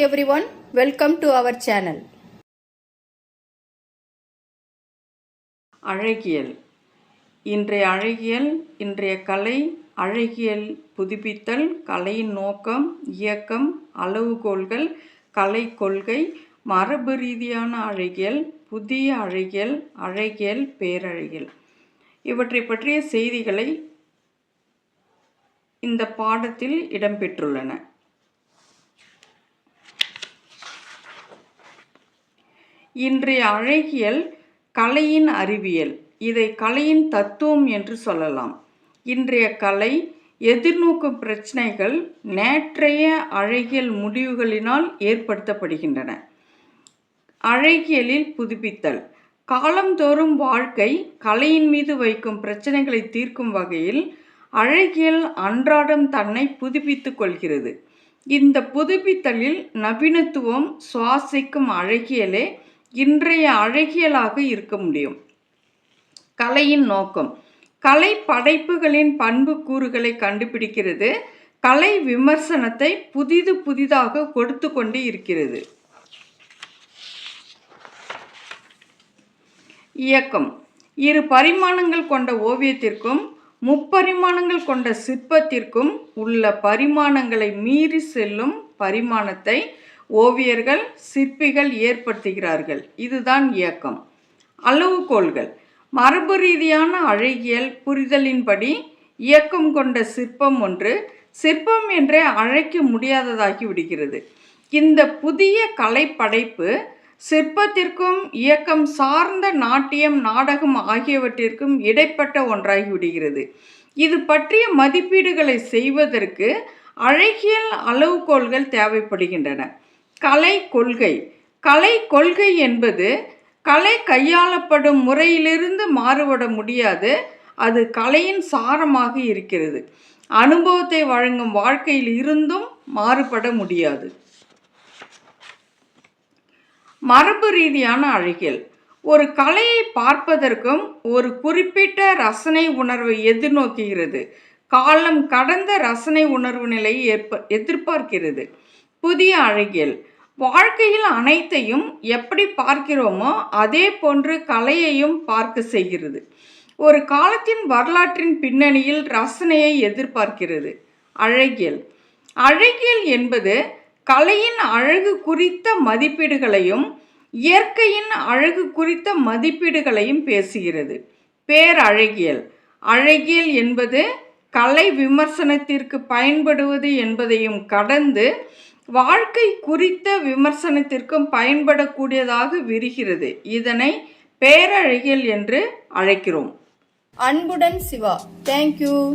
Everyone welcome to our channel அழகியல். இன்றைய அழகியல் இன்றைய கலை அழகியல் புதுப்பித்தல் கலையின் நோக்கம் இயக்கம் அளவுகோல்கள் கலை கொள்கை மரபு ரீதியான அழகியல் புதிய அழகியல் அழகியல் பேரழகியல். இவற்றை பற்றிய செய்திகளை இந்த பாடத்தில் இடம்பெற்றுள்ளன. இன்றைய அழகியல் கலையின் அறிவியல். இதை கலையின் தத்துவம் என்று சொல்லலாம். இன்றைய கலை எதிர்நோக்கும் பிரச்சனைகள் நேற்றைய அழகியல் முடிவுகளினால் ஏற்படுத்தப்படுகின்றன. அழகியலில் புதுப்பித்தல். காலந்தோறும் வாழ்க்கை கலையின் மீது வைக்கும் பிரச்சனைகளை தீர்க்கும் வகையில் அழகியல் அன்றாடம் தன்னை புதுப்பித்து கொள்கிறது. இந்த புதுப்பித்தலில் நவீனத்துவம் சுவாசிக்கும் அழகியலே இன்றைய அழகியலாக இருக்க முடியும். கலையின் நோக்கம். கலை படைப்புகளின் பண்பு கூறுகளை கண்டுபிடிக்கிறது. கலை விமர்சனத்தை புதிது புதிதாக கொடுத்து கொண்டு இருக்கிறது. இயக்கம். இரு பரிமாணங்கள் கொண்ட ஓவியத்திற்கும் முப்பரிமாணங்கள் கொண்ட சிற்பத்திற்கும் உள்ள பரிமாணங்களை மீறி செல்லும் பரிமாணத்தை ஓவியர்கள் சிற்பிகள் ஏற்படுத்துகிறார்கள். இதுதான் இயக்கம். அளவுகோல்கள். மரபு ரீதியான அழகியல் புரிதலின்படி இயக்கம் கொண்ட சிற்பம் ஒன்று சிற்பம் என்றே அழைக்க முடியாததாகி விடுகிறது. இந்த புதிய கலைப்படைப்பு சிற்பத்திற்கும் இயக்கம் சார்ந்த நாட்டியம் நாடகம் ஆகியவற்றிற்கும் இடைப்பட்ட ஒன்றாகி விடுகிறது. இது பற்றிய மதிப்பீடுகளை செய்வதற்கு அழகியல் அளவுகோல்கள் தேவைப்படுகின்றன. கலை கொள்கை. கலை கொள்கை என்பது கலை கையாளப்படும் முறையிலிருந்து மாறுபட முடியாது. அது கலையின் சாரமாக இருக்கிறது. அனுபவத்தை வழங்கும் வாழ்க்கையில் இருந்தும் மாறுபட முடியாது. மரபு ரீதியான அழகியல். ஒரு கலையை பார்ப்பதற்கும் ஒரு குறிப்பிட்ட ரசனை உணர்வை எதிர்நோக்குகிறது. காலம் கடந்த ரசனை உணர்வு நிலையை ஏற்ப எதிர்பார்க்கிறது. புதிய அழகியல். வாழ்க்கையில் அனைத்தையும் எப்படி பார்க்கிறோமோ அதே போன்று கலையையும் பார்க்க செய்கிறது. ஒரு காலத்தின் வரலாற்றின் பின்னணியில் ரசனையை எதிர்பார்க்கிறது. அழகியல். அழகியல் என்பது கலையின் அழகு குறித்த மதிப்பீடுகளையும் இயற்கையின் அழகு குறித்த மதிப்பீடுகளையும் பேசுகிறது. பேரழகியல். அழகியல் என்பது கலை விமர்சனத்திற்கு பயன்படுவது என்பதையும் கடந்து வாழ்க்கை குறித்த விமர்சனத்திற்கும் பயன்படக்கூடியதாக விரிகிறது. இதனை பேரழகியல் என்று அழைக்கிறோம். அன்புடன் சிவா. தேங்க்யூ